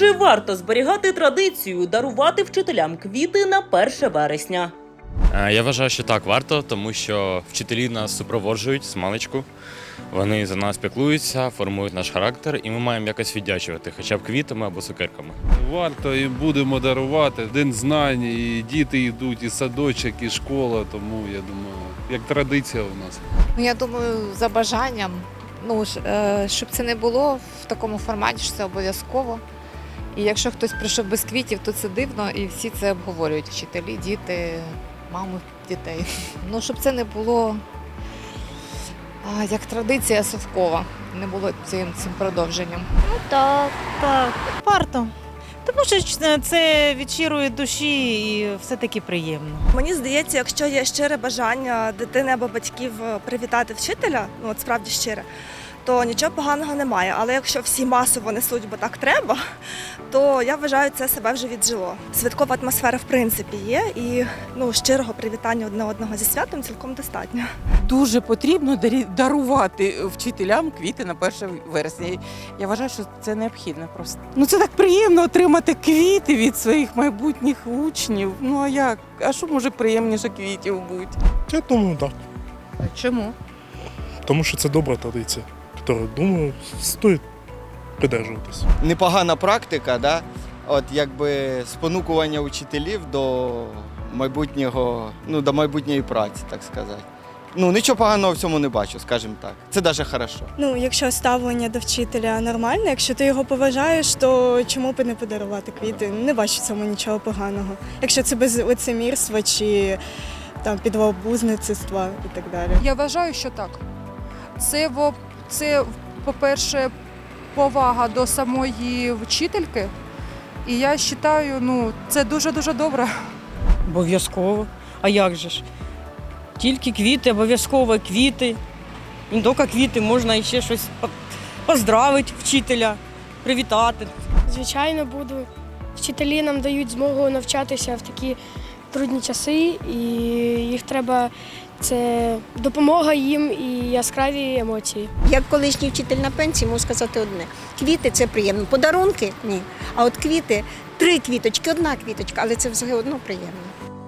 Чи варто зберігати традицію дарувати вчителям квіти на 1 вересня? Е, Я вважаю, що так варто, тому що вчителі нас супроводжують з маличку. Вони за нас піклуються, формують наш характер, і ми маємо якось віддячувати, хоча б квітами або цукерками. Варто і будемо дарувати. День знань, і діти йдуть, і садочок, і школа. Тому я думаю, як традиція у нас. Ну, я думаю, за бажанням. Ну, е, щоб це не було в такому форматі, що це обов'язково. І якщо хтось прийшов без квітів, то це дивно, і всі це обговорюють. Вчителі, діти, мами дітей. Ну, щоб це не було а, як традиція совкова, не було цим, цим продовженням. Так, так. Варто. Тому що це від щирої душі і все-таки приємно. Мені здається, якщо є щире бажання дитини або батьків е, привітати вчителя, ну от справді щире, то нічого поганого немає. Але якщо всі масово несуть, бо так треба, то я вважаю, це себе вже віджило. Святкова атмосфера в принципі є, і ну щирого привітання одне одного зі святом цілком достатньо. дуже потрібно дарувати вчителям квіти на 1 вересня. Я вважаю, що це необхідно просто. Ну це так приємно отримати квіти від своїх майбутніх учнів. Ну а як? А що може приємніше квітів бути? Я думаю, так. Чому? Тому що це добра традиція, яку, думаю, стоїть придержуватись. непогана практика, да? От якби спонукування учителів до майбутнього, ну, до майбутньої праці, так сказати. Ну, нічого поганого в цьому не бачу, скажімо так. Це навіть хорошо. Ну, якщо ставлення до вчителя нормальне, якщо ти його поважаєш, то чому б не подарувати квіти? Не бачу в цьому нічого поганого. Якщо це без лицемірства чи там і так далі. Я вважаю, що так. Це, во- це по-перше, повага до самої вчительки. І я вважаю, ну, це дуже-дуже добре. Обов'язково. А як же ж? Тільки квіти, обов'язково квіти. Не тільки квіти, можна ще щось поздравити вчителя, привітати. Звичайно, буду. Вчителі нам дають змогу навчатися в такі трудні часи, і їх треба це допомога їм і яскраві емоції. Як колишній вчитель на пенсії, можу сказати одне: квіти це приємно. Подарунки ні. А от квіти три квіточки, одна квіточка, але це все одно приємно.